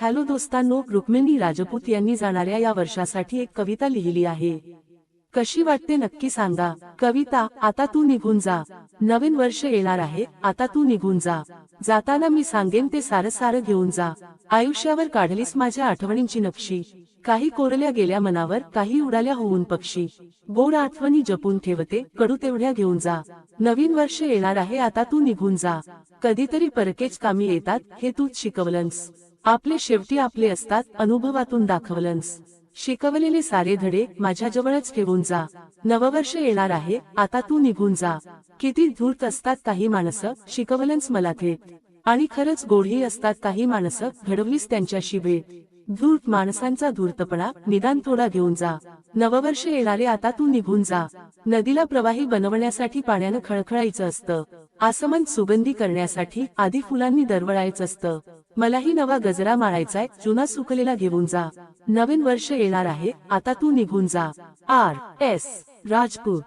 Hello दोस्तांनो Rukmini Rajput यांनी जाणाऱ्या या वर्षासाठी एक कविता लिहिली आहे. कशी वाटते नक्की सांगा. कविता आता तू निघून जा. नवीन वर्ष येणार आहे आता तू निघून जा. जाताना मी सांगेन ते सारं सारं घेऊन जा. आयुष्यावर काढलीस माझ्या आठवणींची नक्षी. काही कोरल्या गेल्या मनावर काही उडाल्या होऊन पक्षी. गोड आठवणी जपून ठेवते कडू तेवढ्या घेऊन जा. नवीन वर्ष येणार आहे आता तू निघून जा. कधीतरी परकेच कामी येतात हे तूच शिकवलंस. आपले शेवटी आपले असतात अनुभवातून दाखवलंस. शिकवलेले सारे धडे माझ्याजवळच ठेवून जा. नववर्ष येणार आहे आता तू निघून जा. किती धूर्त असतात काही माणसं शिकवलंस मला थेट आणि खरंच गोढी असतात काही माणसं घडवलीस त्यांच्याशी वेळ. धूर्त माणसांचा धूर्तपणा निदान थोडा घेऊन जा. नववर्ष येणारे आता तू निघून जा. नदीला प्रवाही बनवण्यासाठी पाण्यानं खळखळायचं असतं. आसमंत सुगंधी करण्यासाठी आधी फुलांनी दरवळायचं असतं. मलाही नवा गजरा माळायचाय जुना सुकलेला घेऊन जा. नवीन वर्ष येणार आहे आता तू निघून जा. आर. एस. राजपूत.